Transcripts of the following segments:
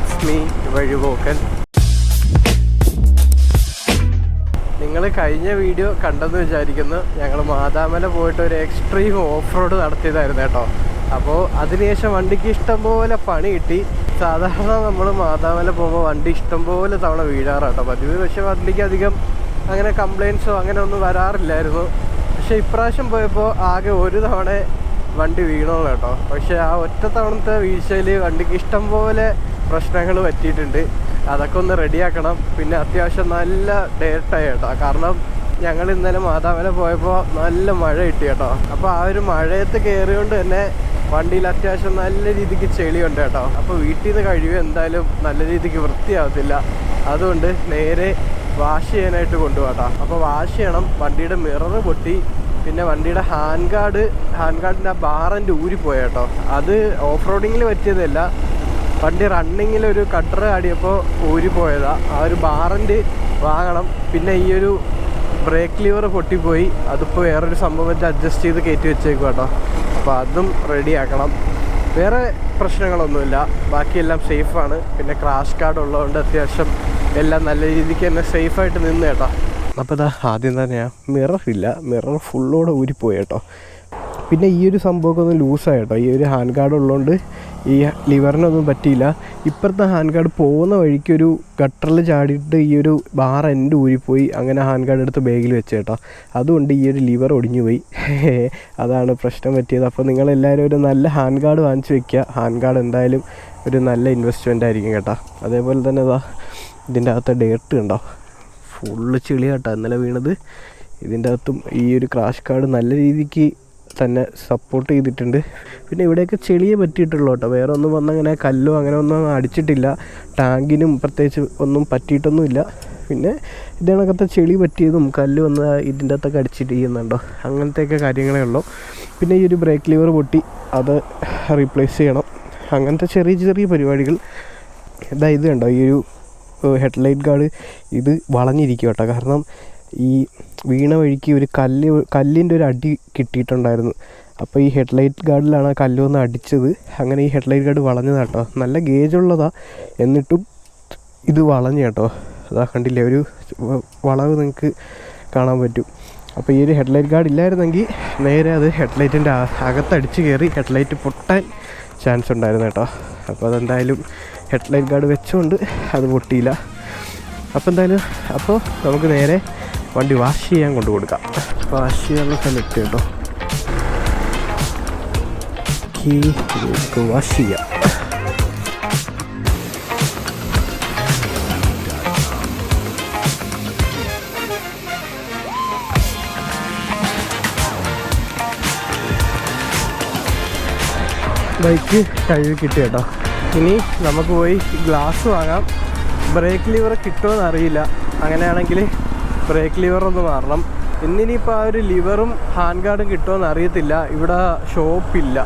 It's me വഴിപോക്കൻ. നിങ്ങൾ കഴിഞ്ഞ video കണ്ടെന്ന് വിചാരിക്കുന്നു. ഞങ്ങൾ മാതാമല പോയിട്ട് ഒരു എക്സ്ട്രീം ഓഫ് റോഡ് നടത്തിയതായിരുന്നു കേട്ടോ. അപ്പോൾ അതിനുശേഷം വണ്ടിക്ക് ഇഷ്ടംപോലെ പണി കിട്ടി. സാധാരണ നമ്മൾ മാതാമല പോകുമ്പോൾ വണ്ടി ഇഷ്ടംപോലെ തവണ വീഴാറാട്ടോ പതിവ് പക്ഷേ വണ്ടിക്ക് അധികം അങ്ങനെ കംപ്ലയിൻസോ അങ്ങനെ ഒന്നും വരാറില്ലായിരുന്നു. പക്ഷേ ഇപ്രാവശ്യം പോയപ്പോൾ ആകെ ഒരു തവണ വണ്ടി വീണോളൂ കേട്ടോ. പക്ഷേ ആ ഒറ്റ തവണത്തെ വീഴ്ചയിൽ വണ്ടിക്ക് ഇഷ്ടം പോലെ പ്രശ്നങ്ങൾ പറ്റിയിട്ടുണ്ട്. അതൊക്കെ ഒന്ന് റെഡിയാക്കണം. പിന്നെ അത്യാവശ്യം നല്ല ഡേറ്റായി കേട്ടോ. കാരണം ഞങ്ങൾ ഇന്നലെ മാതാമല പോയപ്പോൾ നല്ല മഴ കിട്ടി കേട്ടോ. അപ്പോൾ ആ ഒരു മഴയത്ത് കയറിയോണ്ട് തന്നെ വണ്ടിയിൽ അത്യാവശ്യം നല്ല രീതിക്ക് ചെളിയുണ്ട് കേട്ടോ. അപ്പോൾ വീട്ടിൽ നിന്ന് കഴിവ് എന്തായാലും നല്ല രീതിക്ക് വൃത്തിയാവത്തില്ല. അതുകൊണ്ട് നേരെ വാഷ് ചെയ്യാനായിട്ട് കൊണ്ടുപോകട്ടോ അപ്പോൾ വാഷ് ചെയ്യണം. വണ്ടിയുടെ മിറർ പൊട്ടി. പിന്നെ വണ്ടിയുടെ ഹാൻഡ് ഗാർഡ് ഹാൻഡ് ഗാർഡിന്റെ ആ ബാറിന്റെ ഊരിപ്പോയ കേട്ടോ. അത് ഓഫ് റോഡിങ്ങിൽ പറ്റിയതല്ല. വണ്ടി റണ്ണിങ്ങിൽ ഒരു കട്ടർ ആടിയപ്പോൾ ഊരിപ്പോയതാ. ആ ഒരു ബാറിന്റെ വാങ്ങണം. പിന്നെ ഈ ഒരു ബ്രേക്ക് ലിവർ പൊട്ടിപ്പോയി. അതിപ്പോൾ വേറൊരു സംഭവം വെച്ച് അഡ്ജസ്റ്റ് ചെയ്ത് കയറ്റി വെച്ചേക്കും കേട്ടോ അപ്പോൾ അതും റെഡിയാക്കണം വേറെ പ്രശ്നങ്ങളൊന്നുമില്ല. ബാക്കിയെല്ലാം സേഫാണ് പിന്നെ ക്രാഷ് കാർഡ് ഉള്ളതുകൊണ്ട് അത്യാവശ്യം എല്ലാം നല്ല രീതിക്ക് തന്നെ സേഫായിട്ട് നിന്ന് കേട്ടോ. അപ്പോൾ ഇതാ ആദ്യം തന്നെയാണ് മിറർ ഇല്ല. മിറർ ഫുള്ളോടെ ഊരിപ്പോയി കേട്ടോ. പിന്നെ ഈ ഒരു സംഭവമൊക്കെ ഒന്ന് ലൂസായി കേട്ടോ. ഈ ഒരു ഹാൻഡ് ഗാർഡ് ഉള്ളതുകൊണ്ട് ഈ ലിവറിനൊന്നും പറ്റിയില്ല. ഇപ്പുറത്തെ ഹാൻഡ് ഗാർഡ് പോകുന്ന വഴിക്ക് ഒരു ഗട്ടറിൽ ചാടിയിട്ട് ഈ ഒരു ബാർ എന്റെ ഊരിപ്പോയി അങ്ങനെ ഹാൻഡ് ഗാർഡ് എടുത്ത് ബാഗിൽ വെച്ച് കേട്ടോ. അതുകൊണ്ട് ഈ ഒരു ലിവർ ഒടിഞ്ഞു പോയി. അതാണ് പ്രശ്നം പറ്റിയത്. അപ്പോൾ നിങ്ങളെല്ലാവരും ഒരു നല്ല ഹാൻഡ് ഗാർഡ് വാങ്ങിച്ച് വെക്കുക. ഹാൻഡ് ഗാർഡ് എന്തായാലും ഒരു നല്ല ഇൻവെസ്റ്റ്മെന്റ് ആയിരിക്കും കേട്ടോ. അതേപോലെ തന്നെ ഇതാ ഇതിന്റെ അകത്തെ ഡേർട്ട് ഉണ്ടോ ഫുള്ള് ചെളി കേട്ടോ. ഇന്നലെ വീണത്. ഇതിന്റെ അകത്തും ഈ ഒരു ക്രാഷ് കാർഡ് നല്ല രീതിക്ക് തന്നെ സപ്പോർട്ട് ചെയ്തിട്ടുണ്ട്. പിന്നെ ഇവിടെയൊക്കെ ചെളിയെ പറ്റിയിട്ടുള്ളൂ കേട്ടോ. വേറെ ഒന്നും വന്നങ്ങനെ കല്ലോ അങ്ങനെ ഒന്നും അടിച്ചിട്ടില്ല. ടാങ്കിനും പ്രത്യേകിച്ച് ഒന്നും പറ്റിയിട്ടൊന്നുമില്ല. പിന്നെ ഇതിനകത്തെ ചെളി പറ്റിയതും കല്ല് വന്ന് ഇതിന്റെ അകത്തൊക്കെ അടിച്ചിട്ട് ചെയ്യുന്നുണ്ടോ അങ്ങനത്തെയൊക്കെ കാര്യങ്ങളേ ഉള്ളൂ. പിന്നെ ഈ ഒരു ബ്രേക്ക് ലിവർ പൊട്ടി അത് റീപ്ലേസ് ചെയ്യണം. അങ്ങനത്തെ ചെറിയ ചെറിയ പരിപാടികൾ. ഇതായത് കണ്ടോ? ഈ ഒരു ഹെഡ്ലൈറ്റ് ഗാർഡ് ഇത് വളഞ്ഞിരിക്കും കേട്ടോ കാരണം ഈ വീണ വഴിക്ക് ഒരു കല്ല് കല്ലിന്റെ ഒരു അടി കിട്ടിയിട്ടുണ്ടായിരുന്നു. അപ്പോൾ ഈ ഹെഡ്ലൈറ്റ് ഗാർഡിലാണ് ആ കല്ല് വന്ന് അടിച്ചത്. അങ്ങനെ ഈ ഹെഡ്ലൈറ്റ് ഗാർഡ് വളഞ്ഞതാണ് കേട്ടോ നല്ല ഗേജ് ഉള്ളതാ എന്നിട്ടും ഇത് വളഞ്ഞു കേട്ടോ. അതാ കണ്ടില്ലേ ഒരു വളവ് നിങ്ങൾക്ക് കാണാൻ പറ്റും. അപ്പോൾ ഈ ഒരു ഹെഡ്ലൈറ്റ് ഗാർഡ് ഇല്ലായിരുന്നെങ്കിൽ നേരെ അത് ഹെഡ്ലൈറ്റിന്റെ അകത്തടിച്ച് കയറി ഹെഡ്ലൈറ്റ് പൊട്ടാൻ ചാൻസ് ഉണ്ടായിരുന്നു കേട്ടോ. അപ്പോൾ അതെന്തായാലും ഹെഡ്ലൈറ്റ് ഗാർഡ് വെച്ചുകൊണ്ട് അത് പൊട്ടിയില്ല. അപ്പോൾ എന്തായാലും അപ്പോൾ നമുക്ക് നേരെ വണ്ടി വാഷ് ചെയ്യാൻ കൊണ്ടു കൊടുക്കാം. വാഷ് ചെയ്യാനുള്ള സ്ഥലത്ത് കേട്ടോ. വാഷ് ചെയ്യാം. ബൈക്ക് കഴുകി കിട്ടി കേട്ടോ. ഇനി നമുക്ക് പോയി ഗ്ലാസ് വാങ്ങാം. ബ്രേക്ക് ലിവർ കിട്ടുമെന്ന് അറിയില്ല. അങ്ങനെയാണെങ്കിൽ ബ്രേക്ക് ലിവർ ഒന്ന് മാറണം. ഇന്നിനിപ്പോൾ ആ ഒരു ലിവറും ഹാൻഡ് ഗാർഡും കിട്ടുമെന്ന് അറിയത്തില്ല. ഇവിടെ ഷോപ്പില്ല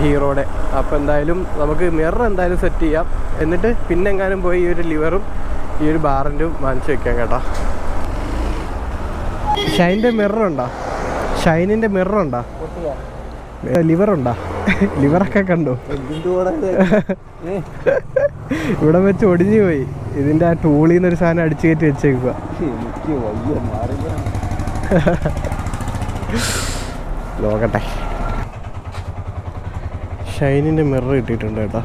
ഹീറോയുടെ അപ്പോൾ എന്തായാലും നമുക്ക് മിറർ എന്തായാലും സെറ്റ് ചെയ്യാം. എന്നിട്ട് പിന്നെ എങ്ങാനും പോയി ഈ ഒരു ലിവറും ഈ ഒരു ബാറിന്റെയും വാങ്ങിച്ചു വെക്കാം കേട്ടോ. ഷൈന്റെ മിറർ ഉണ്ടോ? ഷൈനിന്റെ മിറർ ഉണ്ടോ? ലിവർ ഉണ്ടോ? ലിവറൊക്കെ കണ്ടോ? ഇവിടെ വെച്ച് ഒടിഞ്ഞു പോയി. ഇതിന്റെ ആ ടൂളിൽ നിന്ന് ഒരു സാധനം അടിച്ചു കയറ്റി വെച്ചേക്കുക നോക്കട്ടെ ഷൈനിന്റെ മിറർ കിട്ടിയിട്ടുണ്ട് കേട്ടോ.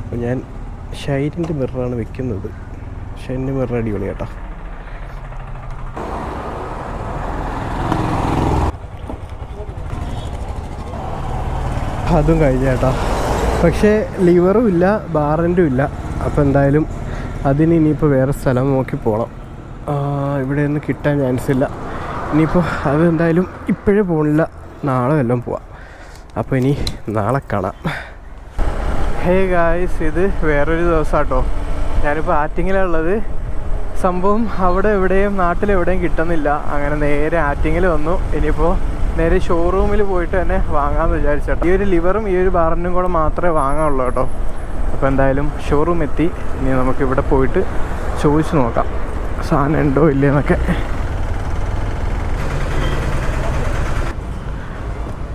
അപ്പോൾ ഞാൻ ഷൈനിന്റെ മിററാണ് വെക്കുന്നത്. ഷൈനിന്റെ മിറർ അടിപൊളി കേട്ടോ അതും കഴിഞ്ഞ കേട്ടോ. പക്ഷേ ലിവറും ഇല്ല ബാറന്റും ഇല്ല. അപ്പോൾ എന്തായാലും അതിന് ഇനിയിപ്പോൾ വേറെ സ്ഥലം നോക്കി പോകണം ഇവിടെ ഒന്നും കിട്ടാൻ ചാൻസ് ഇല്ല. ഇനിയിപ്പോൾ അതെന്തായാലും ഇപ്പോഴേ പോകണില്ല നാളെ വല്ലതും പോവാം. അപ്പോൾ ഇനി നാളെ കാണാം. ഹേ ഗായ്സ് ഇത് വേറൊരു ദിവസം കേട്ടോ ഞാനിപ്പോൾ ആറ്റിങ്ങിലുള്ളത് സംഭവം അവിടെ എവിടെയും നാട്ടിലെവിടെയും കിട്ടുന്നില്ല. അങ്ങനെ നേരെ ആറ്റിങ്ങിൽ വന്നു. ഇനിയിപ്പോൾ നേരെ ഷോറൂമിൽ പോയിട്ട് തന്നെ വാങ്ങാമെന്ന് വിചാരിച്ചേട്ടോ. ഈ ഒരു ലിവറും ഈ ഒരു ബാറിനും കൂടെ മാത്രമേ വാങ്ങാനുള്ളൂ കേട്ടോ. അപ്പോൾ എന്തായാലും ഷോറൂം എത്തി. ഇനി നമുക്ക് ഇവിടെ പോയിട്ട് ചോദിച്ചു നോക്കാം. സാധനം ഉണ്ടോ ഇല്ലയെന്നൊക്കെ.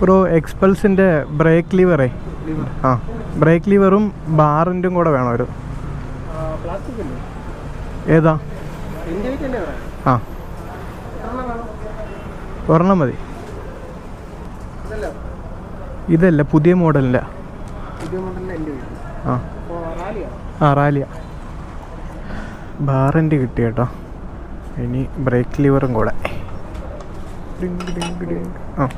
Bro എക്സ്പൾസിന്റെ break ലിവറേ? ആ ബ്രേക്ക് ലിവറും ബാറിന്റെ കൂടെ വേണം ഒരു. ഏതാ? ആ. ഒരെണ്ണം മതി. ഇതല്ല? പുതിയ മോഡലിന്റെ ആ. റാലിയാ? ആ റാലിയ. ബാറിന്റെ കിട്ടി കേട്ടോ? ഇനി ബ്രേക്ക് ലിവറും കൂടെ. ആ.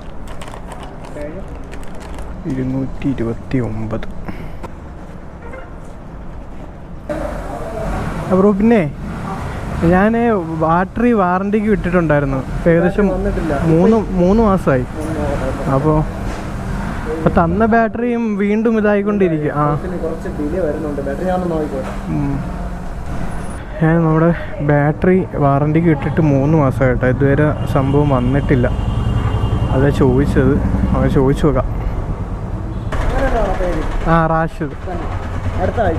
ഇരുന്നൂറ്റി ഇരുപത്തി ഒമ്പത് അപ്പോൾ പിന്നെ ഞാൻ ബാറ്ററി വാറണ്ടിക്ക് വിട്ടിട്ടുണ്ടായിരുന്നു. ഏകദേശം മൂന്ന് മൂന്ന് മാസമായി. അപ്പോൾ തന്ന ബാറ്ററിയും വീണ്ടും ഇതായിക്കൊണ്ടിരിക്കും. ആ. ഞാൻ നമ്മുടെ ബാറ്ററി വാറണ്ടിക്ക് ഇട്ടിട്ട് മൂന്ന് മാസമായിട്ടോ. ഇതുവരെ സംഭവം വന്നിട്ടില്ല. അതാ ചോദിച്ചത്. അവൻ ചോദിച്ചു നോക്കാം. ആ റാഷിദ്. അടുത്ത ആഴ്ച.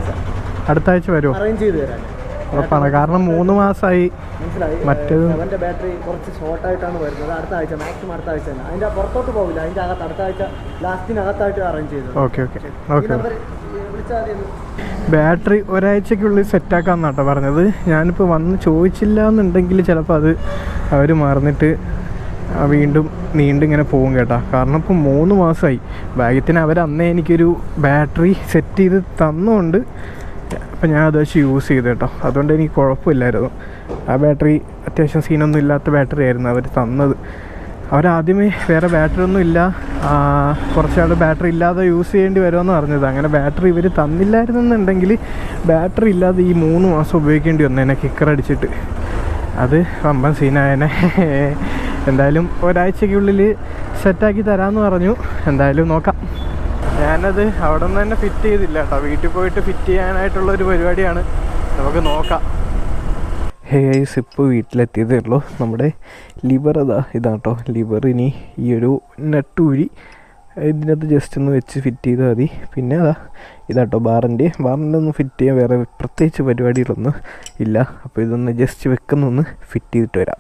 അടുത്ത ആഴ്ച വരുമോ അറേഞ്ച് ചെയ്ത് തരാം. ഉറപ്പാണ്. കാരണം മൂന്ന് മാസമായി മറ്റേ മറ്റേത് അവന്റെ ബാറ്ററി കുറച്ച് ഷോർട്ടായിട്ടാണ് വരുന്നത്. അടുത്ത ആഴ്ച മാക്സിമം അടുത്ത ആഴ്ച തന്നെ. അതിന്റെ പുറത്തോട്ട് പോകില്ല അതിന്റെ അകത്ത് അടുത്ത ആഴ്ച ലാസ്റ്റിനകത്തായിട്ട് അറേഞ്ച് ചെയ്തു ഓക്കെ ഓക്കെ ഓക്കെ. ബാറ്ററി ഒരാഴ്ചക്കുള്ളിൽ സെറ്റാക്കാമെന്നാട്ടോ പറഞ്ഞത്. ഞാനിപ്പോൾ വന്ന് ചോദിച്ചില്ല എന്നുണ്ടെങ്കിൽ ചിലപ്പോൾ അത് അവർ മറന്നിട്ട് വീണ്ടും നീണ്ട് ഇങ്ങനെ പോകും കേട്ടോ. കാരണം ഇപ്പോൾ മൂന്ന് മാസമായി ബാഗത്തിന് അവർ അന്നേ എനിക്കൊരു ബാറ്ററി സെറ്റ് ചെയ്ത് തന്നുകൊണ്ട് അപ്പം ഞാൻ അത് വെച്ച് യൂസ് ചെയ്തു കേട്ടോ. അതുകൊണ്ട് എനിക്ക് കുഴപ്പമില്ലായിരുന്നു. ആ ബാറ്ററി അത്യാവശ്യം സീനൊന്നും ഇല്ലാത്ത ബാറ്ററി ആയിരുന്നു അവർ തന്നത്. അവരാദ്യമേ വേറെ ബാറ്ററി ഒന്നും ഇല്ല. കുറച്ചാൾ ബാറ്ററി ഇല്ലാതെ യൂസ് ചെയ്യേണ്ടി വരുമെന്ന് പറഞ്ഞത്. അങ്ങനെ ബാറ്ററി ഇവർ തന്നില്ലായിരുന്നെന്നുണ്ടെങ്കിൽ ബാറ്ററി ഇല്ലാതെ ഈ മൂന്ന് മാസം ഉപയോഗിക്കേണ്ടി വന്നു എന്നെ കിക്കർ അടിച്ചിട്ട്. അത് വമ്പൻ സീനായനെ എന്തായാലും ഒരാഴ്ചയ്ക്കുള്ളിൽ സെറ്റാക്കി തരാമെന്ന് പറഞ്ഞു. എന്തായാലും നോക്കാം. ഞാനത് അവിടെ നിന്ന് തന്നെ ഫിറ്റ് ചെയ്തില്ല കേട്ടോ വീട്ടിൽ പോയിട്ട് ഫിറ്റ് ചെയ്യാനായിട്ടുള്ള ഒരു പരിപാടിയാണ്. നമുക്ക് നോക്കാം. ഹേ ഐസ് ഇപ്പോൾ വീട്ടിലെത്തിയതേ ഉള്ളൂ. നമ്മുടെ ലിവർ അതാ ഇതാണ് കേട്ടോ ലിവർ ഇനി ഈ ഒരു നട്ടൂരി ഇതിനകത്ത് ജസ്റ്റ് ഒന്ന് വെച്ച് ഫിറ്റ് ചെയ്താൽ മതി. പിന്നെ അതാ ഇതാട്ടോ ബാറിന്റെ. ബാറിന്റെ ഫിറ്റ് ചെയ്യാൻ വേറെ പ്രത്യേകിച്ച് പരിപാടികളൊന്നും ഇല്ല. അപ്പോൾ ഇതൊന്ന് ജസ്റ്റ് വെക്കുന്നൊന്ന് ഫിറ്റ് ചെയ്തിട്ട് വരാം.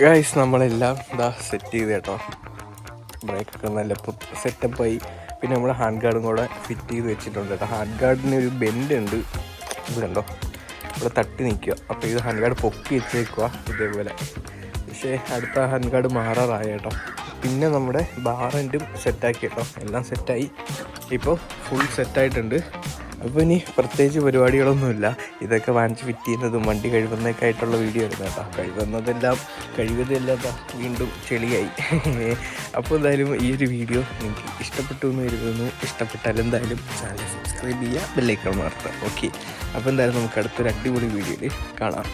ഗൈസ് നമ്മളെല്ലാം ഇതാ സെറ്റ് ചെയ്ത് കേട്ടോ. ബ്രേക്കൊക്കെ നല്ല സെറ്റപ്പായി പിന്നെ നമ്മൾ ഹാൻഡ് ഗാർഡും കൂടെ ഫിറ്റ് ചെയ്ത് വെച്ചിട്ടുണ്ട് കേട്ടോ. ഹാൻഡ് ഗാർഡിന് ഒരു ബെൻഡ് ഉണ്ട്. ഇത് കണ്ടോ? ഇവിടെ തട്ടി നിൽക്കുക. അപ്പോൾ ഇത് ഹാൻഡ് ഗാർഡ് പൊക്കി വെച്ചേക്കുക ഇതേപോലെ. പക്ഷേ അടുത്ത ഹാൻഡ് ഗാർഡ് മാറാറായ കേട്ടോ. പിന്നെ നമ്മുടെ ബാറന്റും സെറ്റാക്കി കേട്ടോ. എല്ലാം സെറ്റായി ഇപ്പോൾ ഫുൾ സെറ്റായിട്ടുണ്ട് അപ്പോൾ ഇനി പ്രത്യേകിച്ച് പരിപാടികളൊന്നുമില്ല. ഇതൊക്കെ വാങ്ങിച്ച് ഫിറ്റ് ചെയ്യുന്നതും വണ്ടി കഴുകുന്നതൊക്കെ ആയിട്ടുള്ള വീഡിയോ ആയിരുന്നു കേട്ടോ. കഴുകുന്നതെല്ലാം കഴുകുന്നതെല്ലാം വീണ്ടും ചെളിയായി. അപ്പോൾ എന്തായാലും ഈ ഒരു വീഡിയോ നിങ്ങൾക്ക് ഇഷ്ടപ്പെട്ടു എന്ന് കരുതുന്നു. ഇഷ്ടപ്പെട്ടാൽ എന്തായാലും ചാനൽ സബ്സ്ക്രൈബ് ചെയ്യുക ബെല്ലൈക്കൺ മാർത്തുക ഓക്കെ അപ്പോൾ എന്തായാലും നമുക്ക് അടുത്തൊരു അടിപൊളി വീഡിയോയിൽ കാണാം.